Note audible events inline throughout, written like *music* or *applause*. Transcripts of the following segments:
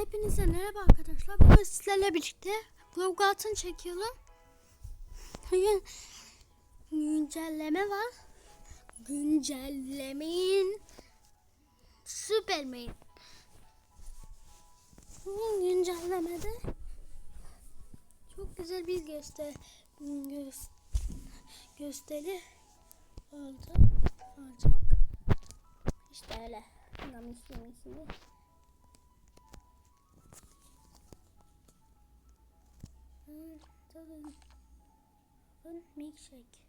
Hepinize merhaba arkadaşlar. Bugün sizlerle birlikte vlog altın çekiyorum. Bugün güncelleme var. Güncellemeyin. Süpermen. Bugün güncellemede çok güzel bir göster göz- gösteri oldu. Olacak. İşte öyle. Anlamış yemişini. Tadın. Tadın milkshake.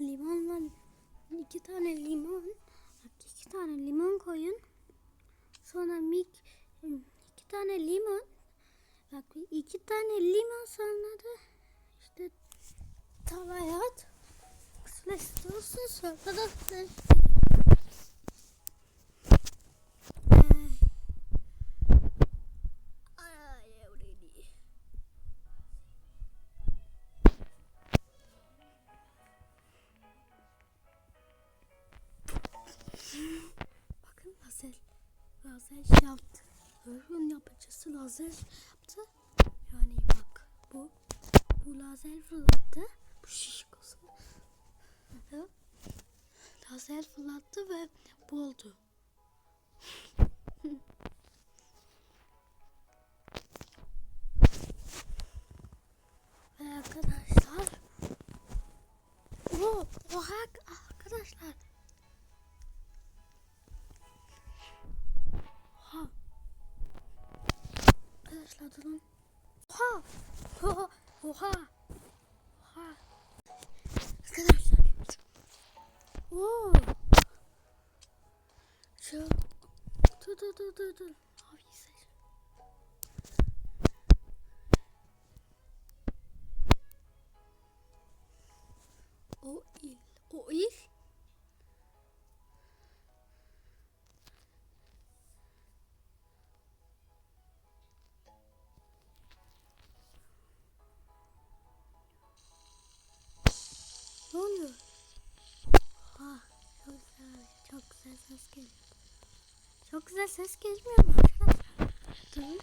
Limonla iki tane limon, iki tane limon koyun. Sonra mik iki tane limon, bak iki tane limon sonra da işte tavaya at. Kısma istiyorsun sonra da lazer yaptı. Yani bak bu bu lazer fırlattı. Bu şişkosu. Lazer fırlattı ve bu oldu. *laughs* Arkadaşlar durun Oha! Oha! Oha! Oha! Arkadaşlar. Oo! Şu Dur dur dur dur dur Güzel ses gelmiyor mu arkadaşlar? Bakın.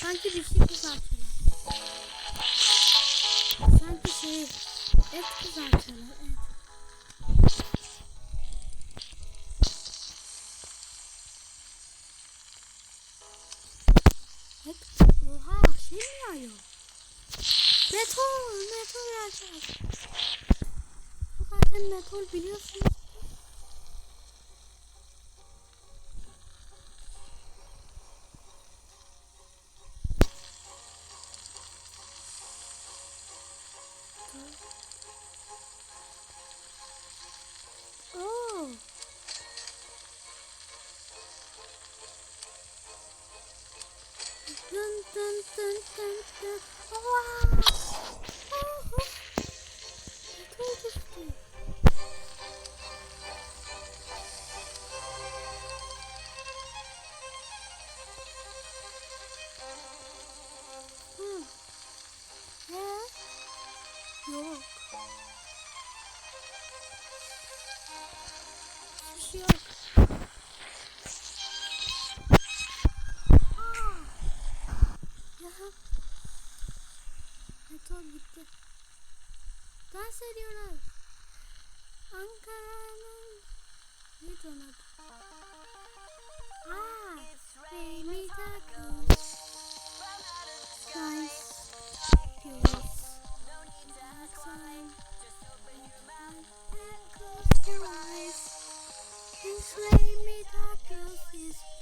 Sanki bir şey kızartıyorlar. Sanki şey et kızartıyorlar. Et. Et. Oha şey mi yağıyor? Metal, metal yağacak. Zaten metal biliyorsunuz. Dun dun dun dun dun. Wow. Oh. Metal düştü. Hı. Metal gitti. Dans ediyorlar. Ankara'nın neydi onun adı? Aa, Remy Tacos. Guys, Remy Tacos is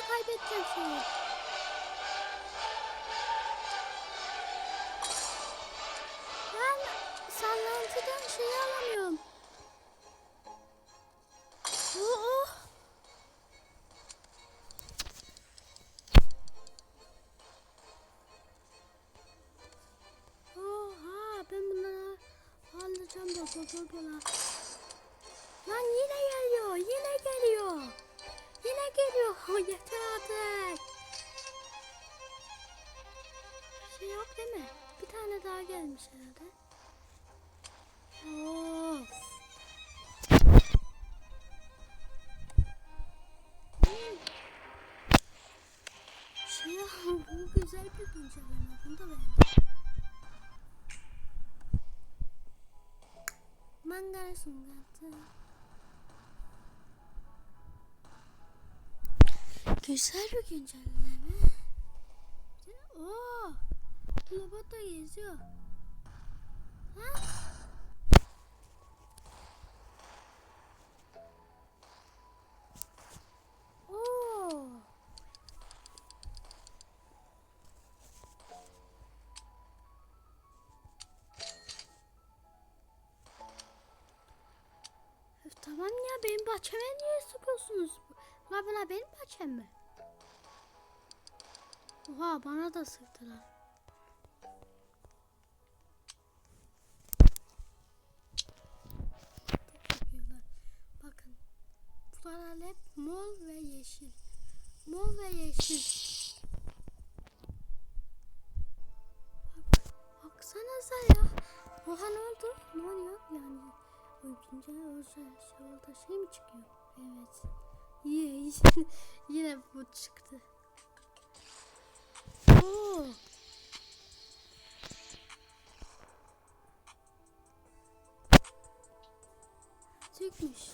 Yoksa kaybedeceğim şeyi. Ben sallantıdan şeyi alamıyorum. Sungatı. Güzel bir güncelleme. Oo, robot da geziyor. Ha? Bahçeme niye sıkıyorsunuz? La buna benim bahçem mi? Oha bana da sıkıyorlar. Bakın. Buralar hep mor ve yeşil. Mor ve yeşil. Bak, baksanıza ya. Oha ne oldu? Ne oluyor yani? Uykunca orada şey, şey mi çıkıyor? Evet. Yine, *laughs* yine bu çıktı. Oo. Çıkmış.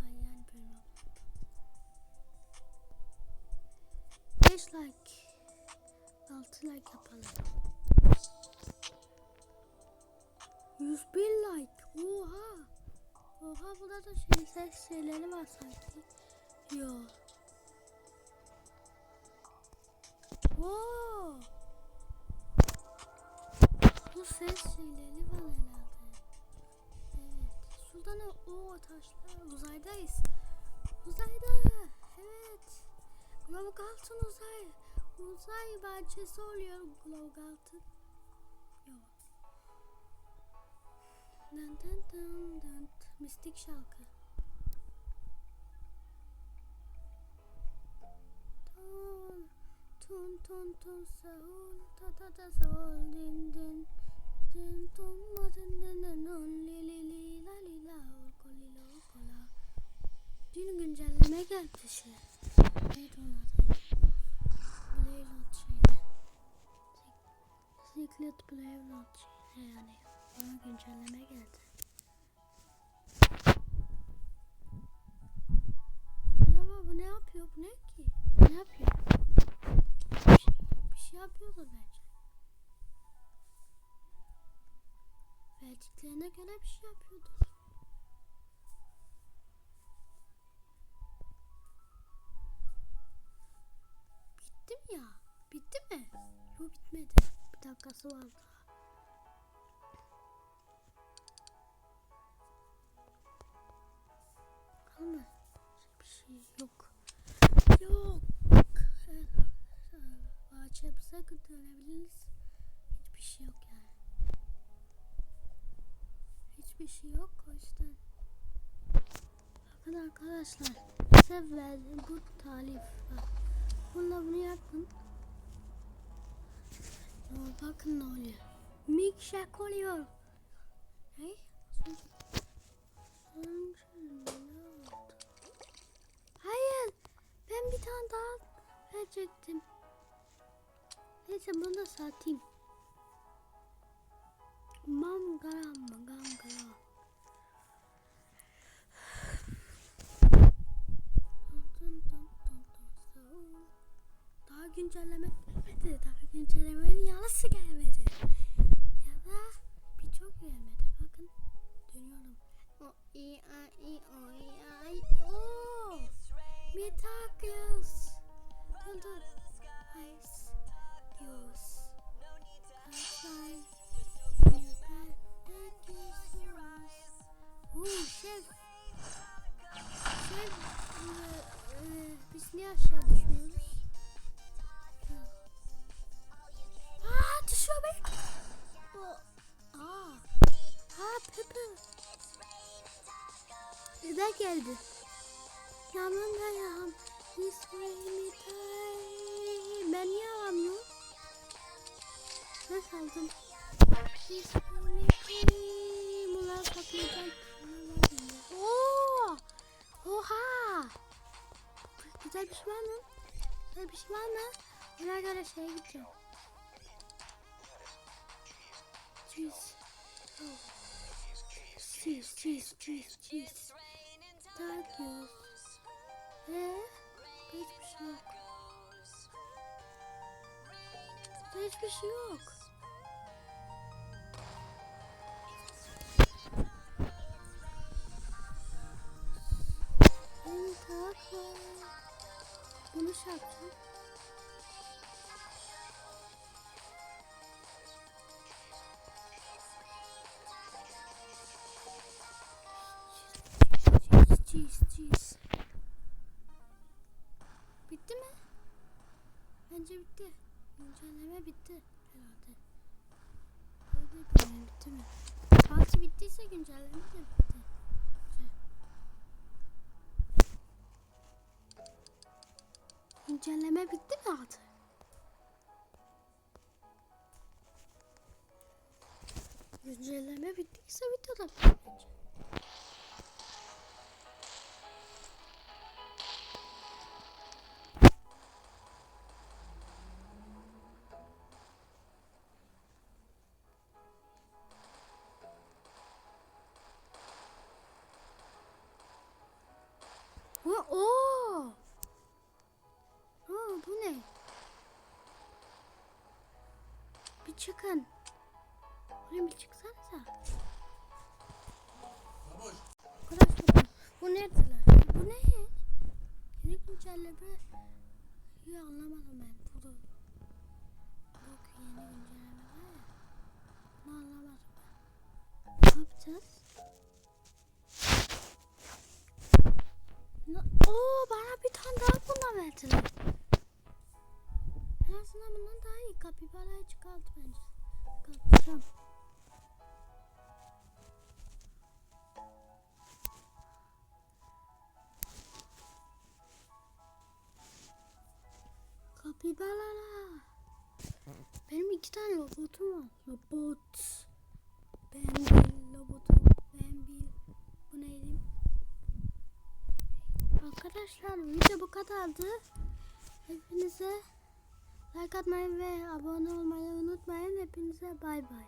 Ay yani böyle oldu. Beş like. Altı like yapalım. Yüz bin like. Oha. Oha burada da şey ses şeyleri var sanki. Yo. Oo. Bu ses şeyleri var herhalde. Evet. Şurada ne? Oo taşlar. Uzaydayız. Uzayda. Evet. Globogalt'ın uzay. Uzay bahçesi oluyor Globogalt'ın. Dın dın dın dın. Mistik şarkı. Ton ton ton ton sağol ta ta ta sağol din din din ton ma din din din on li li li la li la kol li la kol la. Dün güncelleme geldi şey. Neydi onun adı? Playload şeyi. Secret Playload şeyi yani. Ona güncelleme geldi. Merhaba bu ne yapıyor? Bu ne ki? Ne yapıyor? Bir şey, bir şey yapıyordur bence. Verdiklerine göre bir şey yapıyordur. Bitti mi ya? Bitti mi? Yok bitmedi. Bir dakikası var Ama bir şey yok. Yok. Bahçemize dönebiliriz. Hiçbir şey yok yani. Hiçbir şey yok o yüzden. Bakın arkadaşlar. Size bu talif var. Bununla bunu yapın. Bakın ne oluyor. Milkshake oluyor. Ne? Bir tane daha verecektim. Neyse bunu da satayım. Mangala mangala. Daha güncelleme gelmedi. Daha güncellemenin yarısı gelmedi. Ya da birçok gelmedi. Bakın dönüyorum. O i a i o i a i o. Metaculous. Dur dur. Ice. Yus. Kalsay. Oo şef. Şef. e, e, biz niye aşağı düşmüyoruz? Aa düşüyor be. O. Aa. Ha Pepe. Dede geldi. Yanında yağım. İsmimi tay. Ben niye alamıyorum? Nasıl aldım? İsmimi tay. Bunlar kaplayacağım. Oo. Oha. Güzel bir şey var mı? Güzel bir şey var mı? Ona göre şeye gideceğim. Cheese. Oh. Cheese, cheese, cheese, cheese. Takıyoruz. Ee, yok. Hiçbir şey yok. Bunu şey Güncelleme bitti herhalde. Öyle bilmiyorum bitti mi? Parti bittiyse güncelleme de bitti. Güncelleme bitti mi artık? Güncelleme bittiyse bitti de bence. Çıkın. Buraya bir çıksanıza. Arkadaşlar bu neredeler? Bu ne? Yeni güncelleme. Ya anlamadım ben. Bu da. Yok yeni güncelleme var ya. Bunu anlamadım ben. Ne yapacağız? Oo bana bir tane daha bundan verdiler. En azından bundan daha iyi. Kapibarayı çıkart bence. Çıkartacağım. Kapibara. Benim iki tane robotum var. Robot. Ben bir robotum. Ben bir. Bu neydi? Arkadaşlar video bu kadardı. Hepinize like atmayı ve abone olmayı unutmayın. Hepinize bay bay.